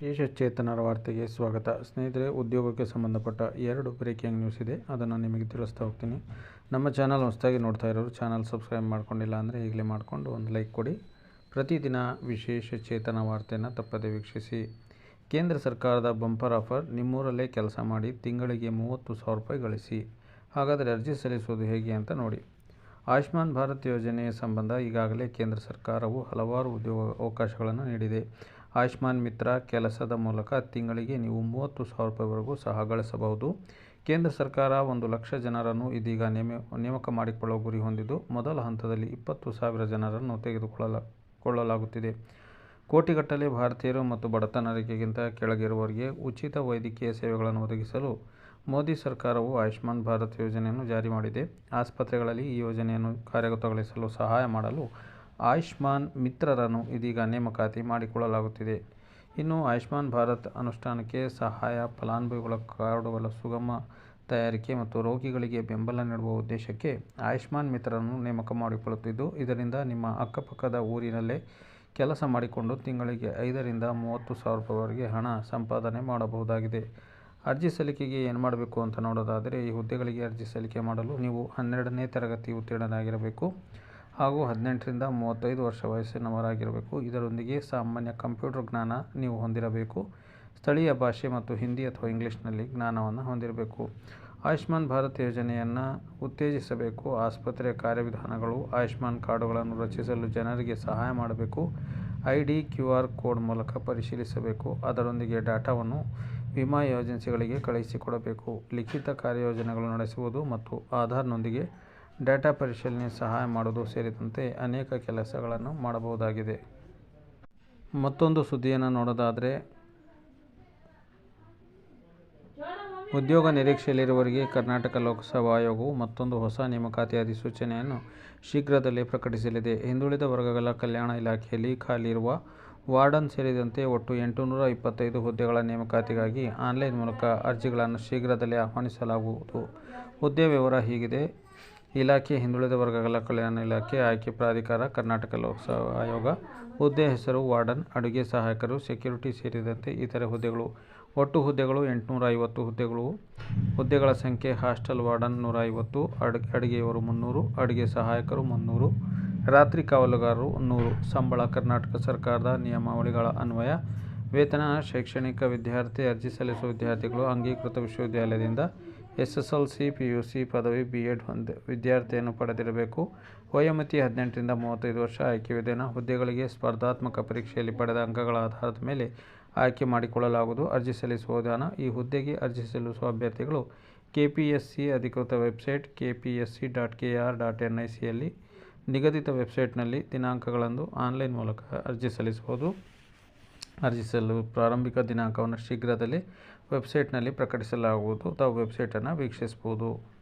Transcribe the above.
ವಿಶೇಷಚೇತನರ ವಾರ್ತೆಗೆ ಸ್ವಾಗತ ಸ್ನೇಹಿತರೆ ಉದ್ಯೋಗಕ್ಕೆ ಸಂಬಂಧಪಟ್ಟ ಎರಡು ಬ್ರೇಕಿಂಗ್ ನ್ಯೂಸ್ ಇದೆ ಅದನ್ನು ನಿಮಗೆ ತಿಳಿಸ್ತಾ ಹೋಗ್ತೀನಿ ನಮ್ಮ ಚಾನಲ್ ಹೊಸದಾಗಿ ನೋಡ್ತಾ ಇರೋರು ಚಾನಲ್ ಸಬ್ಸ್ಕ್ರೈಬ್ ಮಾಡ್ಕೊಂಡಿಲ್ಲ ಅಂದರೆ ಈಗಲೇ ಮಾಡಿಕೊಂಡು ಒಂದು ಲೈಕ್ ಕೊಡಿ ಪ್ರತಿದಿನ ವಿಶೇಷ ಚೇತನ ವಾರ್ತೆಯನ್ನು ತಪ್ಪದೆ ವೀಕ್ಷಿಸಿ ಕೇಂದ್ರ ಸರ್ಕಾರದ ಬಂಪರ್ ಆಫರ್ ನಿಮ್ಮೂರಲ್ಲೇ ಕೆಲಸ ಮಾಡಿ ತಿಂಗಳಿಗೆ ಮೂವತ್ತು ಸಾವಿರ ರೂಪಾಯಿ ಗಳಿಸಿ ಹಾಗಾದರೆ ಅರ್ಜಿ ಸಲ್ಲಿಸುವುದು ಹೇಗೆ ಅಂತ ನೋಡಿ. ಆಯುಷ್ಮಾನ್ ಭಾರತ್ ಯೋಜನೆಯ ಸಂಬಂಧ ಈಗಾಗಲೇ ಕೇಂದ್ರ ಸರ್ಕಾರವು ಹಲವಾರು ಉದ್ಯೋಗ ಅವಕಾಶಗಳನ್ನು ನೀಡಿದೆ. ಆಯುಷ್ಮಾನ್ ಮಿತ್ರ ಕೆಲಸದ ಮೂಲಕ ತಿಂಗಳಿಗೆ ನೀವು ಮೂವತ್ತು ಸಾವಿರ ರೂಪಾಯಿವರೆಗೂ ಸಹ ಗಳಿಸಬಹುದು. ಕೇಂದ್ರ ಸರ್ಕಾರ ಒಂದು ಲಕ್ಷ ಜನರನ್ನು ಇದೀಗ ನೇಮ, ನೇಮಕ ಮಾಡಿಕೊಳ್ಳುವ ಗುರಿ ಹೊಂದಿದ್ದು ಮೊದಲ ಹಂತದಲ್ಲಿ ಇಪ್ಪತ್ತು ಸಾವಿರ ಜನರನ್ನು ತೆಗೆದುಕೊಳ್ಳಲ, ಕೊಳ್ಳಲಾಗುತ್ತಿದೆ. ಕೋಟಿಗಟ್ಟಲೆ ಭಾರತೀಯರು ಮತ್ತು ಬಡತನ ರೇಖೆಗಿಂತ ಕೆಳಗಿರುವವರಿಗೆ ಉಚಿತ ವೈದ್ಯಕೀಯ ಸೇವೆಗಳನ್ನು ಒದಗಿಸಲು ಮೋದಿ ಸರ್ಕಾರವು ಆಯುಷ್ಮಾನ್ ಭಾರತ್ ಯೋಜನೆಯನ್ನು ಜಾರಿ ಮಾಡಿದೆ. ಆಸ್ಪತ್ರೆಗಳಲ್ಲಿ ಈ ಯೋಜನೆಯನ್ನು ಕಾರ್ಯಗತಗೊಳಿಸಲು ಸಹಾಯ ಮಾಡಲು ಆಯುಷ್ಮಾನ್ ಮಿತ್ರರನ್ನು ಇದೀಗ ನೇಮಕಾತಿ ಮಾಡಿಕೊಳ್ಳಲಾಗುತ್ತಿದೆ. ಇನ್ನು ಆಯುಷ್ಮಾನ್ ಭಾರತ್ ಅನುಷ್ಠಾನಕ್ಕೆ ಸಹಾಯ, ಫಲಾನುಭವಿಗಳ ಕಾರ್ಡುಗಳ ಸುಗಮ ತಯಾರಿಕೆ ಮತ್ತು ರೋಗಿಗಳಿಗೆ ಬೆಂಬಲ ನೀಡುವ ಉದ್ದೇಶಕ್ಕೆ ಆಯುಷ್ಮಾನ್ ಮಿತ್ರರನ್ನು ನೇಮಕ ಮಾಡಿಕೊಳ್ಳುತ್ತಿದ್ದು, ಇದರಿಂದ ನಿಮ್ಮ ಅಕ್ಕಪಕ್ಕದ ಊರಿನಲ್ಲೇ ಕೆಲಸ ಮಾಡಿಕೊಂಡು ತಿಂಗಳಿಗೆ ಐದರಿಂದ ಮೂವತ್ತು ಸಾವಿರ ರೂಪಾಯಿವರೆಗೆ ಹಣ ಸಂಪಾದನೆ ಮಾಡಬಹುದಾಗಿದೆ. ಅರ್ಜಿ ಸಲ್ಲಿಕೆಗೆ ಏನು ಮಾಡಬೇಕು ಅಂತ ನೋಡೋದಾದರೆ ಈ ಹುದ್ದೆಗಳಿಗೆ ಅರ್ಜಿ ಸಲ್ಲಿಕೆ ಮಾಡಲು ನೀವು ಹನ್ನೆರಡನೇ ತರಗತಿ ಉತ್ತೀರ್ಣನಾಗಿರಬೇಕು ಹಾಗೂ ಹದಿನೆಂಟರಿಂದ ಮೂವತ್ತೈದು ವರ್ಷ ವಯಸ್ಸಿನವರಾಗಿರಬೇಕು. ಇದರೊಂದಿಗೆ ಸಾಮಾನ್ಯ ಕಂಪ್ಯೂಟರ್ ಜ್ಞಾನ ನೀವು ಹೊಂದಿರಬೇಕು. ಸ್ಥಳೀಯ ಭಾಷೆ ಮತ್ತು ಹಿಂದಿ ಅಥವಾ ಇಂಗ್ಲೀಷ್ನಲ್ಲಿ ಜ್ಞಾನವನ್ನು ಹೊಂದಿರಬೇಕು. ಆಯುಷ್ಮಾನ್ ಭಾರತ್ ಯೋಜನೆಯನ್ನು ಉತ್ತೇಜಿಸಬೇಕು. ಆಸ್ಪತ್ರೆಯ ಕಾರ್ಯವಿಧಾನಗಳು, ಆಯುಷ್ಮಾನ್ ಕಾರ್ಡುಗಳನ್ನು ರಚಿಸಲು ಜನರಿಗೆ ಸಹಾಯ ಮಾಡಬೇಕು. I D Q R code ಮೂಲಕ ಪರಿಶೀಲಿಸಬೇಕು. ಅದರೊಂದಿಗೆ ಡಾಟಾವನ್ನು ವಿಮಾ ಏಜೆನ್ಸಿಗಳಿಗೆ ಕಳುಹಿಸಿಕೊಡಬೇಕು ಲಿಖಿತ ಕಾರ್ಯಯೋಜನೆಗಳು ನಡೆಸುವುದು ಮತ್ತು ಆಧಾರ್ನೊಂದಿಗೆ ಡೇಟಾ ಪರಿಶೀಲನೆ ಸಹಾಯ ಮಾಡುವುದು ಸೇರಿದಂತೆ ಅನೇಕ ಕೆಲಸಗಳನ್ನು ಮಾಡಬಹುದಾಗಿದೆ. ಮತ್ತೊಂದು ಸುದ್ದಿಯನ್ನು ನೋಡೋದಾದರೆ, ಉದ್ಯೋಗ ನಿರೀಕ್ಷೆಯಲ್ಲಿರುವವರಿಗೆ ಕರ್ನಾಟಕ ಲೋಕಸಭಾ ಆಯೋಗವು ಮತ್ತೊಂದು ಹೊಸ ನೇಮಕಾತಿ ಅಧಿಸೂಚನೆಯನ್ನು ಶೀಘ್ರದಲ್ಲೇ ಪ್ರಕಟಿಸಲಿದೆ. ಹಿಂದುಳಿದ ವರ್ಗಗಳ ಕಲ್ಯಾಣ ಇಲಾಖೆಯಲ್ಲಿ ಖಾಲಿ ಇರುವ ವಾರ್ಡನ್ ಸೇರಿದಂತೆ ಒಟ್ಟು ಎಂಟುನೂರ ಇಪ್ಪತ್ತೈದು ಹುದ್ದೆಗಳ ನೇಮಕಾತಿಗಾಗಿ ಆನ್ಲೈನ್ ಮೂಲಕ ಅರ್ಜಿಗಳನ್ನು ಶೀಘ್ರದಲ್ಲೇ ಆಹ್ವಾನಿಸಲಾಗುವುದು. ಹುದ್ದೆ ವಿವರ ಹೀಗಿದೆ. ಇಲಾಖೆ ಹಿಂದುಳಿದ ವರ್ಗಗಳ ಕಲ್ಯಾಣ ಇಲಾಖೆ, ಆಯ್ಕೆ ಪ್ರಾಧಿಕಾರ, ಕರ್ನಾಟಕ ಲೋಕಸೇವಾ ಆಯೋಗ, ಹುದ್ದೆ ಹೆಸರು, ವಾರ್ಡನ್, ಅಡುಗೆ ಸಹಾಯಕರು, ಸೆಕ್ಯೂರಿಟಿ ಸೇರಿದಂತೆ ಇತರೆ ಹುದ್ದೆಗಳು. ಒಟ್ಟು ಹುದ್ದೆಗಳು ಎಂಟುನೂರ ಐವತ್ತು ಹುದ್ದೆಗಳು. ಹುದ್ದೆಗಳ ಸಂಖ್ಯೆ ಹಾಸ್ಟೆಲ್ ವಾರ್ಡನ್ ನೂರ ಐವತ್ತು ಅಡ್, ಅಡುಗೆಯವರು ಮುನ್ನೂರು, ಅಡುಗೆ ಸಹಾಯಕರು ಮುನ್ನೂರು. ರಾತ್ರಿ ಕಾವಲುಗಾರರು ನೂರು ಸಂಬಳ ಕರ್ನಾಟಕ ಸರ್ಕಾರದ ನಿಯಮಾವಳಿಗಳ ಅನ್ವಯ, ವೇತನ, ಶೈಕ್ಷಣಿಕ ವಿದ್ಯಾರ್ಥಿ ಅರ್ಜಿ ಸಲ್ಲಿಸುವ ವಿದ್ಯಾರ್ಥಿಗಳು ಅಂಗೀಕೃತ ವಿಶ್ವವಿದ್ಯಾಲಯದಿಂದ S S L C P U C ಪದವಿ ಬಿ ಎಡ್ ಹೊಂದ, ವಿದ್ಯಾರ್ಥಿಯನ್ನು ಪಡೆದಿರಬೇಕು. ವಯೋಮಿತಿ ಹದಿನೆಂಟರಿಂದ ಮೂವತ್ತೈದು ವರ್ಷ ಆಯ್ಕೆ ವಿಧಾನ, ಹುದ್ದೆಗಳಿಗೆ ಸ್ಪರ್ಧಾತ್ಮಕ ಪರೀಕ್ಷೆಯಲ್ಲಿ ಪಡೆದ ಅಂಕಗಳ ಆಧಾರದ ಮೇಲೆ ಆಯ್ಕೆ ಮಾಡಿಕೊಳ್ಳಲಾಗುವುದು. ಅರ್ಜಿ ಸಲ್ಲಿಸುವ ವಿಧಾನ, ಈ ಹುದ್ದೆಗೆ ಅರ್ಜಿ ಸಲ್ಲಿಸುವ ಅಭ್ಯರ್ಥಿಗಳು ಕೆ ಪಿ ಎಸ್ ಸಿ ಅಧಿಕೃತ website K P S C dot K R dot N I ಸಿಯಲ್ಲಿ ನಿಗದಿತ ವೆಬ್ಸೈಟ್ನಲ್ಲಿ ದಿನಾಂಕಗಳಂದು ಆನ್ಲೈನ್ ಮೂಲಕ ಅರ್ಜಿ ಸಲ್ಲಿಸಬಹುದು. ಅರ್ಜಿ ಸಲ್ಲು ಪ್ರಾರಂಭಿಕ ದಿನಾಂಕವನ್ನು ಶೀಘ್ರದಲ್ಲೇ ವೆಬ್ಸೈಟ್ನಲ್ಲಿ ಪ್ರಕಟಿಸಲಾಗುವುದು. ತಾವು ವೆಬ್ಸೈಟನ್ನು ವೀಕ್ಷಿಸಬಹುದು.